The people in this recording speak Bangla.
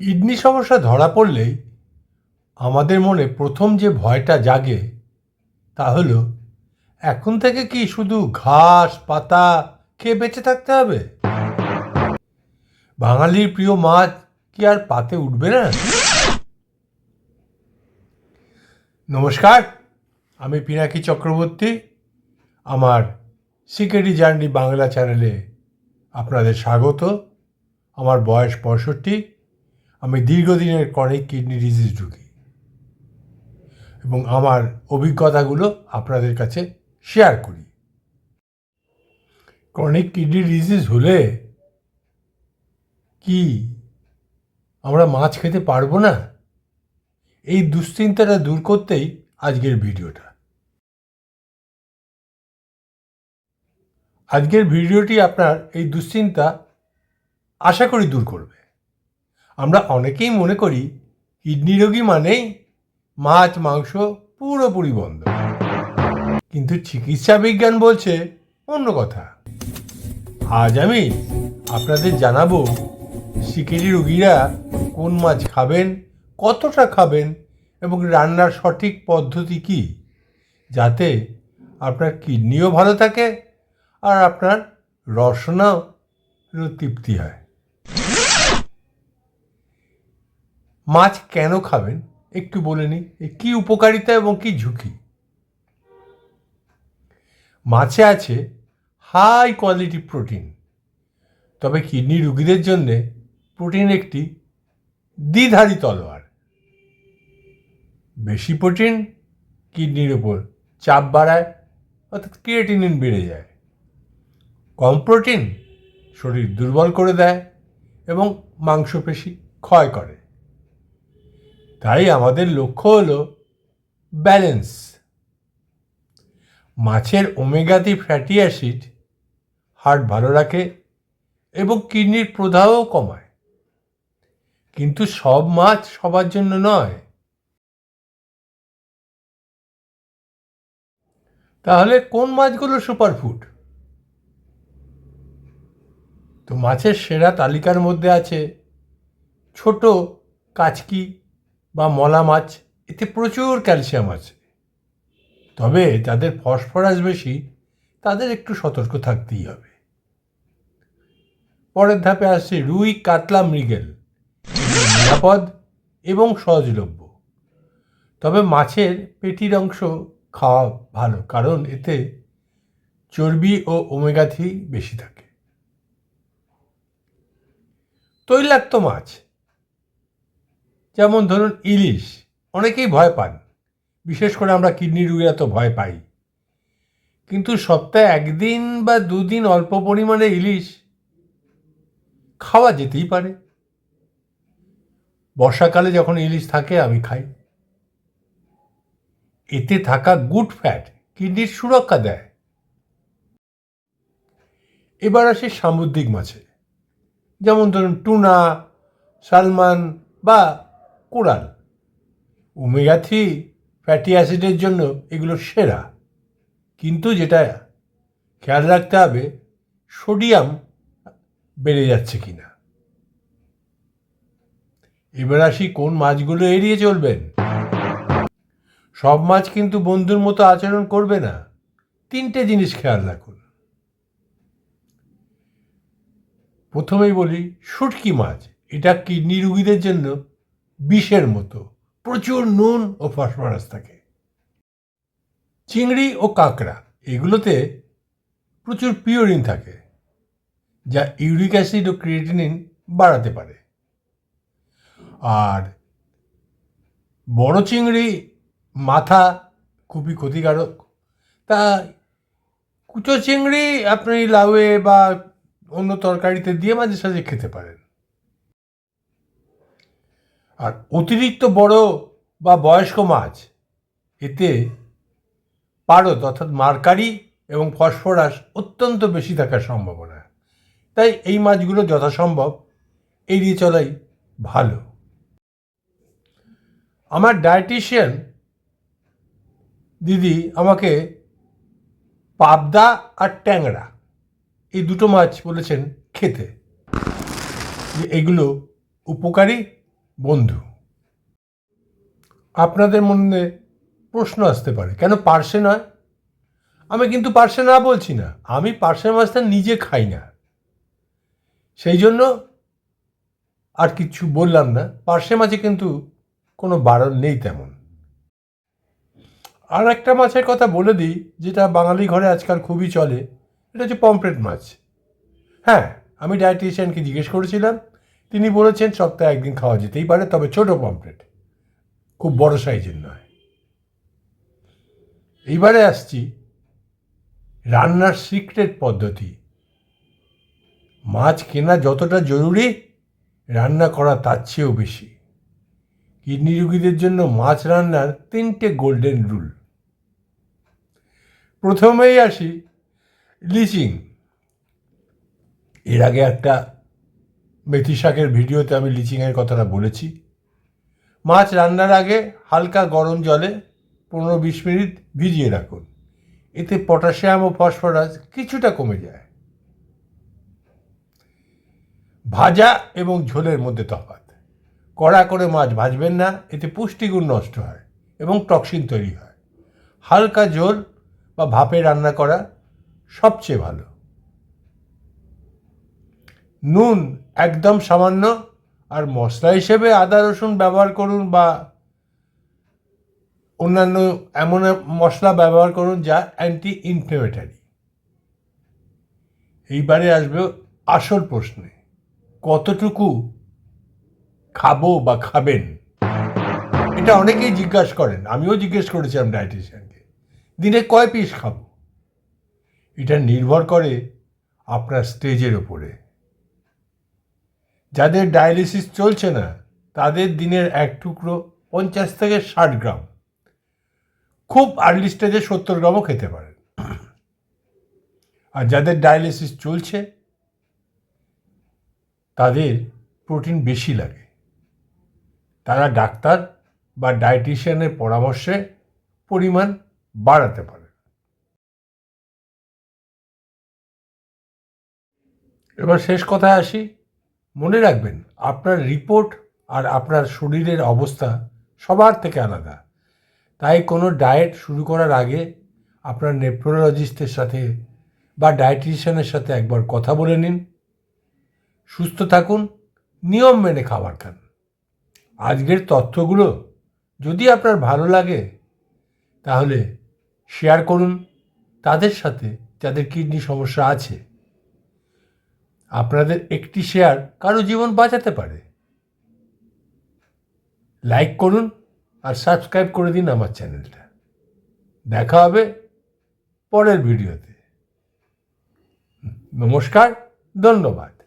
কিডনি সমস্যা ধরা পড়লেই আমাদের মনে প্রথম যে ভয়টা জাগে তা হলো, এখন থেকে কি শুধু ঘাস, পাতা খেয়ে বেঁচে থাকতে হবে? বাঙালির প্রিয় মাছ কি আর পাতে উঠবে না? নমস্কার, আমি পিনাকি চক্রবর্তী, আমার সিকেডি জার্নি বাংলা চ্যানেলে আপনাদের স্বাগত। আমার বয়স পঁয়ষট্টি আমি দীর্ঘদিনের ক্রনিক কিডনি ডিজিজ ঢুকি। এবং আমার অভিজ্ঞতাগুলো আপনাদের কাছে শেয়ার করি। ক্রনিক কিডনি ডিজিজ হলে কি আমরা মাছ খেতে পারব না? এই দুশ্চিন্তাটা দূর করতেই আজকের ভিডিওটা। আজকের ভিডিওটি আপনার এই দুশ্চিন্তা আশা করি দূর করবে। আমরা অনেকেই মনে করি কিডনি রোগী মানেই মাছ, মাংস পুরোপুরি বন্ধ। কিন্তু চিকিৎসা বিজ্ঞান বলছে অন্য কথা। আজ আমি আপনাদের জানাব সিকিডি রোগীরা কোন মাছ খাবেন, কতটা খাবেন এবং রান্নার সঠিক পদ্ধতি কি, যাতে আপনার কিডনিও ভালো থাকে আর আপনার রসনাও তৃপ্তি হয়। মাছ কেন খাবেন? একটু বলে নিই কী উপকারিতা এবং কী ঝুঁকি? মাছে আছে হাই কোয়ালিটি প্রোটিন তবে কিডনি রুগীদের জন্যে প্রোটিন একটি দ্বিধারী তলোয়ার। বেশি প্রোটিন কিডনির ওপর চাপ বাড়ায়, অর্থাৎ ক্রিয়েটিনিন বেড়ে যায়। কম প্রোটিন শরীর দুর্বল করে দেয় এবং মাংসপেশি ক্ষয় করে। তাই আমাদের লক্ষ্য হলো ব্যালেন্স মাছের ওমেগাতি ফ্যাটি অ্যাসিড হার্ট ভালো রাখে এবং কিডনির প্রদাহও কমায়। কিন্তু সব মাছ সবার জন্য নয়। তাহলে কোন মাছগুলো সুপারফুড তো মাছের সেরা তালিকার মধ্যে আছে ছোট কাচকি বা মলা মাছ, এতে প্রচুর ক্যালসিয়াম আছে। তবে যাদের ফসফরাস বেশি, তাদের একটু সতর্ক থাকতেই হবে। পরের ধাপে আসছে রুই, কাতলা, মৃগেল। নিরাপদ এবং সহজলভ্য। তবে মাছের পেটির অংশ খাওয়া ভালো, কারণ এতে চর্বি ও ওমেগা থ্রি বেশি থাকে। তৈলাক্ত মাছ যেমন ধরুন ইলিশ, অনেকেই ভয় পান। বিশেষ করে আমরা কিডনি রোগীরা তো ভয় পাই। কিন্তু সপ্তাহে একদিন বা দুদিন অল্প পরিমাণে ইলিশ খাওয়া যেতেই পারে। বর্ষাকালে যখন ইলিশ থাকে, আমি খাই। এতে থাকা গুড ফ্যাট কিডনির সুরক্ষা দেয়। এবার আসে সামুদ্রিক মাছে। যেমন ধরুন টুনা, সালমান বা কোরাল ওমেগা থ্রি ফ্যাটি অ্যাসিডের জন্য এগুলো সেরা। কিন্তু যেটা খেয়াল রাখতে হবে, সোডিয়াম বেড়ে যাচ্ছে কিনা। এবার আসি কোন মাছগুলো এড়িয়ে চলবেন। সব মাছ কিন্তু বন্ধুর মতো আচরণ করবে না। তিনটে জিনিস খেয়াল রাখুন। প্রথমেই বলি, শুটকি মাছ। এটা কিডনি রুগীদের জন্য বিষের মতো। প্রচুর নুন ও ফসফরাস থাকে। চিংড়ি ও কাঁকড়া, এগুলোতে প্রচুর পিওরিন থাকে, যা ইউরিক অ্যাসিড ও ক্রিয়েটিনিন বাড়াতে পারে। আর বড় চিংড়ি মাথা খুবই ক্ষতিকারক। তা কুচো চিংড়ি আপনি লাউয়ে বা অন্য তরকারিতে দিয়ে মাঝে সাঝে খেতে পারেন। আর অতিরিক্ত বড় বা বয়স্ক মাছ, এতে পারদ অর্থাৎ মার্কারি এবং ফসফরাস অত্যন্ত বেশি থাকার সম্ভাবনা। তাই এই মাছগুলো যথাসম্ভব এড়িয়ে চলাই ভালো। আমার ডায়েটিশিয়ান দিদি আমাকে পাবদা আর ট্যাংরা, এই দুটো মাছ বলেছেন খেতে। এগুলো উপকারী বন্ধু, আপনাদের মনে প্রশ্ন আসতে পারে, কেন পার্সে নয়? আমি কিন্তু পার্সে না বলছি না, আমি পার্সে মাছটা নিজে খাই না। সেই জন্য আর কিছু বললাম না পার্সে মাছে কিন্তু কোনো বারণ নেই তেমন। আর একটা মাছের কথা বলে দিই, যেটা বাঙালি ঘরে আজকাল খুবই চলে, এটা হচ্ছে পমফ্রেট মাছ। হ্যাঁ আমি ডায়েটিশিয়ানকে জিজ্ঞেস করেছিলাম তিনি বলেছেন সপ্তাহে একদিন খাওয়া যেতেই পারে, তবে ছোট পমফ্রেট। খুব বড় সাইজের নয়। এইবারে আসছি রান্নার সিক্রেট পদ্ধতি। মাছ কেনা যতটা জরুরি, রান্না করা তার চেয়েও বেশি। কিডনি রোগীদের জন্য মাছ রান্নার তিনটে গোল্ডেন রুল। প্রথমেই আসি লিচিং। এর আগে একটা মেথি শাকের ভিডিওতে আমি লিচিংয়ের কথাটা বলেছি। মাছ রান্নার আগে হালকা গরম জলে পনেরো বিশ মিনিট ভিজিয়ে রাখুন। এতে পটাশিয়াম ও ফসফরাস কিছুটা কমে যায়। ভাজা এবং ঝোলের মধ্যে তফাৎ। কড়া করে মাছ ভাজবেন না, এতে পুষ্টিগুণ নষ্ট হয় এবং টক্সিন তৈরি হয়। হালকা ঝোল বা ভাপে রান্না করা সবচেয়ে ভালো। নুন একদম সামান্য, আর মশলা হিসেবে আদা, রসুন ব্যবহার করুন বা অন্যান্য এমন মশলা ব্যবহার করুন যা অ্যান্টি ইনফ্লেমেটারি এইবারে আসবে আসল প্রশ্নে, কতটুকু খাব বা খাবেন? এটা অনেকেই জিজ্ঞাসা করেন, আমিও জিজ্ঞেস করেছিলাম ডায়েটিশিয়ানকে দিনে কয় পিস খাব? এটা নির্ভর করে আপনার স্টেজের ওপরে যাদের ডায়ালিসিস চলছে না, তাদের দিনের এক টুকরো পঞ্চাশ থেকে ষাট গ্রাম। খুব আর্লি স্টেজে সত্তর গ্রামও খেতে পারেন। আর যাদের ডায়ালিসিস চলছে, তাদের প্রোটিন বেশি লাগে। তারা ডাক্তার বা ডায়েটিশিয়ানের পরামর্শে পরিমাণ বাড়াতে পারে এবার শেষ কথায় আসি। মনে রাখবেন, আপনার রিপোর্ট আর আপনার শরীরের অবস্থা সবার থেকে আলাদা। তাই কোনো ডায়েট শুরু করার আগে আপনার নেফ্রোলজিস্টের সাথে বা ডায়েটিশিয়ানের সাথে একবার কথা বলে নিন। সুস্থ থাকুন, নিয়ম মেনে খাবার খান। আজকের তথ্যগুলো যদি আপনার ভালো লাগে, তাহলে শেয়ার করুন। তাদের সাথে যাদের কিডনি সমস্যা আছে আপনাদের একটি শেয়ার কারও জীবন বাঁচাতে পারে। লাইক করুন আর সাবস্ক্রাইব করে দিন আমার চ্যানেলটা দেখা হবে পরের ভিডিওতে নমস্কার, ধন্যবাদ।